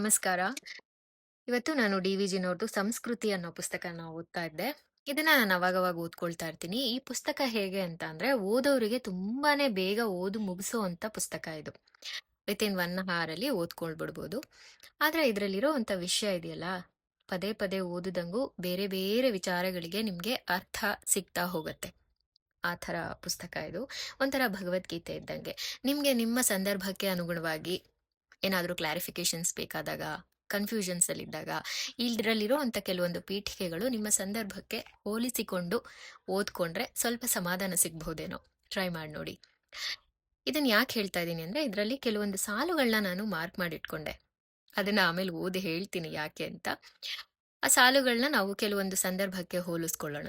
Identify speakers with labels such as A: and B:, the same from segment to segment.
A: ನಮಸ್ಕಾರ. ಇವತ್ತು ನಾನು ಡಿ ವಿ ಜಿನವ್ರದ್ದು ಸಂಸ್ಕೃತಿ ಅನ್ನೋ ಪುಸ್ತಕನ ಓದ್ತಾ ಇದ್ದೆ. ಇದನ್ನ ನಾನು ಅವಾಗವಾಗ ಓದ್ಕೊಳ್ತಾ ಇರ್ತೀನಿ. ಈ ಪುಸ್ತಕ ಹೇಗೆ ಅಂತ ಅಂದ್ರೆ ಓದೋರಿಗೆ ತುಂಬಾನೇ ಬೇಗ ಓದು ಮುಗಿಸೋಂತ ಪುಸ್ತಕ ಇದು. ವಿತಿನ್ 1 ಅಲ್ಲಿ ಓದ್ಕೊಳ್ಬಿಡ್ಬೋದು ಆದ್ರೆ ಇದ್ರಲ್ಲಿರೋಂಥ ವಿಷಯ ಇದೆಯಲ್ಲ, ಪದೇ ಪದೇ ಓದುದಂಗೂ ಬೇರೆ ಬೇರೆ ವಿಚಾರಗಳಿಗೆ ನಿಮ್ಗೆ ಅರ್ಥ ಸಿಗ್ತಾ ಹೋಗತ್ತೆ ಆ ಥರ ಪುಸ್ತಕ ಇದು. ಒಂಥರ ಭಗವದ್ಗೀತೆ ಇದ್ದಂಗೆ. ನಿಮಗೆ ನಿಮ್ಮ ಸಂದರ್ಭಕ್ಕೆ ಅನುಗುಣವಾಗಿ ಏನಾದ್ರೂ ಕ್ಲಾರಿಫಿಕೇಶನ್ಸ್ ಬೇಕಾದಾಗ, ಕನ್‌ಫ್ಯೂಷನ್ಸ್ ಅಲ್ಲಿದ್ದಾಗ, ಇದ್ರಲ್ಲಿರೋಂಥ ಕೆಲವೊಂದು ಪೀಠಿಕೆಗಳು ನಿಮ್ಮ ಸಂದರ್ಭಕ್ಕೆ ಹೋಲಿಸಿಕೊಂಡು ಓದ್ಕೊಂಡ್ರೆ ಸ್ವಲ್ಪ ಸಮಾಧಾನ ಸಿಗ್ಬಹುದೇನೋ. ಟ್ರೈ ಮಾಡಿ ನೋಡಿ. ಇದನ್ನ ಯಾಕೆ ಹೇಳ್ತಾ ಇದ್ದೀನಿ ಅಂದ್ರೆ ಇದರಲ್ಲಿ ಕೆಲವೊಂದು ಸಾಲುಗಳನ್ನ ನಾನು ಮಾರ್ಕ್ ಮಾಡಿಟ್ಕೊಂಡೆ. ಅದನ್ನ ಆಮೇಲೆ ಓದಿ ಹೇಳ್ತೀನಿ ಯಾಕೆ ಅಂತ. ಆ ಸಾಲುಗಳನ್ನ ನಾವು ಕೆಲವೊಂದು ಸಂದರ್ಭಕ್ಕೆ ಹೋಲಿಸ್ಕೊಳ್ಳೋಣ.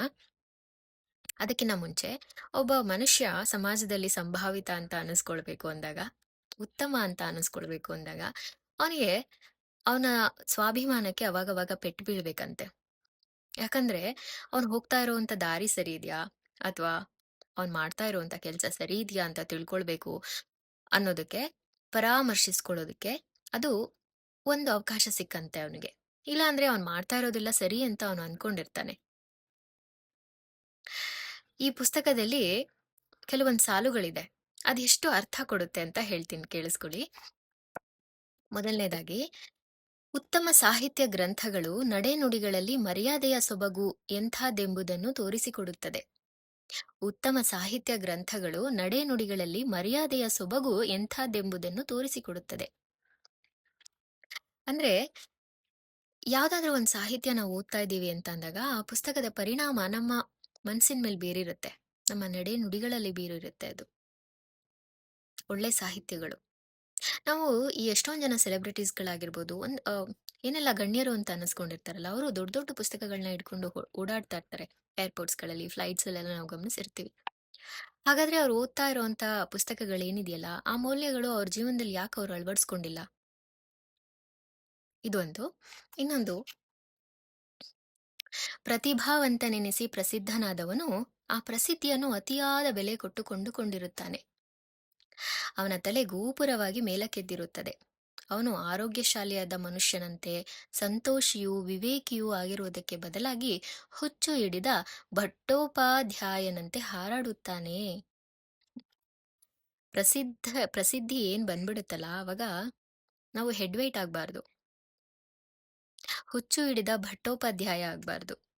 A: ಅದಕ್ಕಿಂತ ಮುಂಚೆ ಒಬ್ಬ ಮನುಷ್ಯ ಸಮಾಜದಲ್ಲಿ ಸಂಭಾವಿತ ಅಂತ ಅನಿಸ್ಕೊಳ್ಬೇಕು ಅಂದಾಗ, ಉತ್ತಮ ಅಂತ ಅನಿಸ್ಕೊಳ್ಬೇಕು ಅಂದಾಗ, ಅವನಿಗೆ ಅವನ ಸ್ವಾಭಿಮಾನಕ್ಕೆ ಅವಾಗವಾಗ ಪೆಟ್ಟು ಬೀಳ್ಬೇಕಂತೆ. ಯಾಕಂದ್ರೆ ಅವ್ನು ಹೋಗ್ತಾ ಇರುವಂತ ದಾರಿ ಸರಿ ಇದ್ಯಾ? ಅಥವಾ ಅವ್ನು ಮಾಡ್ತಾ ಇರುವಂತ ಕೆಲಸ ಸರಿ ಇದೆಯಾ ಅಂತ ತಿಳ್ಕೊಳ್ಬೇಕು ಅನ್ನೋದಕ್ಕೆ, ಪರಾಮರ್ಶಿಸ್ಕೊಳ್ಳೋದಕ್ಕೆ ಅದು ಒಂದು ಅವಕಾಶ ಸಿಕ್ಕಂತೆ ಅವನಿಗೆ. ಇಲ್ಲ ಅಂದ್ರೆ ಅವ್ನು ಮಾಡ್ತಾ ಇರೋದಿಲ್ಲ ಸರಿ ಅಂತ ಅವನು ಅನ್ಕೊಂಡಿರ್ತಾನೆ. ಈ ಪುಸ್ತಕದಲ್ಲಿ ಕೆಲವೊಂದು ಸಾಲುಗಳಿದೆ. ಅದೆಷ್ಟು ಅರ್ಥ ಕೊಡುತ್ತೆ ಅಂತ ಹೇಳ್ತೀನಿ ಕೇಳಿಸ್ಕೊಳ್ಳಿ. ಮೊದಲನೇದಾಗಿ, ಉತ್ತಮ ಸಾಹಿತ್ಯ ಗ್ರಂಥಗಳು ನಡೆನುಡಿಗಳಲ್ಲಿ ಮರ್ಯಾದೆಯ ಸೊಬಗು ಎಂಥದೆಂಬುದನ್ನು ತೋರಿಸಿಕೊಡುತ್ತದೆ. ಉತ್ತಮ ಸಾಹಿತ್ಯ ಗ್ರಂಥಗಳು ನಡೆನುಡಿಗಳಲ್ಲಿ ಮರ್ಯಾದೆಯ ಸೊಬಗು ಎಂಥದೆಂಬುದನ್ನು ತೋರಿಸಿಕೊಡುತ್ತದೆ. ಅಂದ್ರೆ ಯಾವ್ದಾದ್ರೂ ಒಂದು ಸಾಹಿತ್ಯ ನಾವು ಓದ್ತಾ ಇದ್ದೀವಿ ಅಂತ ಅಂದಾಗ, ಆ ಪುಸ್ತಕದ ಪರಿಣಾಮ ನಮ್ಮ ಮನಸ್ಸಿನ ಮೇಲೆ ಬೀರಿರುತ್ತೆ. ನಮ್ಮ ನಡೆನುಡಿಗಳಲ್ಲಿ ಬೀರಿರುತ್ತೆ ಅದು. ಒಳ್ಳೆ ಸಾಹಿತ್ಯಗಳು. ನಾವು ಈ ಎಷ್ಟೊಂದು ಜನ ಸೆಲೆಬ್ರಿಟೀಸ್‌ಗಳಾಗಿರ್ಬೋದು, ಒಂದ್ ಏನೆಲ್ಲ ಗಣ್ಯರು ಅಂತ ಅನ್ನಿಸ್ಕೊಂಡಿರ್ತಾರಲ್ಲ ಅವರು ದೊಡ್ಡ ದೊಡ್ಡ ಪುಸ್ತಕಗಳನ್ನ ಇಟ್ಕೊಂಡು ಓಡಾಡ್ತಾ ಇರ್ತಾರೆ. ಏರ್‌ಪೋರ್ಟ್ಸ್‌ಗಳಲ್ಲಿ, ಫ್ಲೈಟ್ಸಲ್ಲೆಲ್ಲ ನಾವು ಗಮನಿಸಿರ್ತೀವಿ. ಹಾಗಾದ್ರೆ ಅವ್ರು ಓದ್ತಾ ಇರುವಂತ ಪುಸ್ತಕಗಳು ಏನಿದೆಯಲ್ಲ ಆ ಮೌಲ್ಯಗಳು ಅವ್ರ ಜೀವನದಲ್ಲಿ ಯಾಕೆ ಅವ್ರು ಅಳವಡಿಸ್ಕೊಂಡಿಲ್ಲ? ಇದೊಂದು. ಇನ್ನೊಂದು ಪ್ರತಿಭಾವಂತನೆನಿಸಿ ಪ್ರಸಿದ್ಧನಾದವನು ಆ ಪ್ರಸಿದ್ಧಿಯನ್ನು ಅತಿಯಾದ ಬೆಲೆ ಕೊಟ್ಟು ಕೊಂಡುಕೊಂಡಿರುತ್ತಾನೆ. ಅವನ ತಲೆ ಗೋಪುರವಾಗಿ ಮೇಲಕ್ಕೆದ್ದಿರುತ್ತದೆ. ಅವನು ಆರೋಗ್ಯಶಾಲಿಯಾದ ಮನುಷ್ಯನಂತೆ, ಸಂತೋಷಿಯೂ ವಿವೇಕಿಯೂ ಆಗಿರುವುದಕ್ಕೆ ಬದಲಾಗಿ ಹುಚ್ಚು ಹಿಡಿದ ಭಟ್ಟೋಪಾಧ್ಯಾಯನಂತೆ ಹಾರಾಡುತ್ತಾನೆ. ಪ್ರಸಿದ್ಧ ಪ್ರಸಿದ್ಧಿ ಏನ್ ಬಂದ್ಬಿಡುತ್ತಲ್ಲ, ಅವಾಗ ನಾವು ಹೆಡ್ ವೇಟ್ ಆಗ್ಬಾರ್ದು. ಹುಚ್ಚು ಹಿಡಿದ ಭಟ್ಟೋಪಾಧ್ಯಾಯ ಆಗ್ಬಾರ್ದು.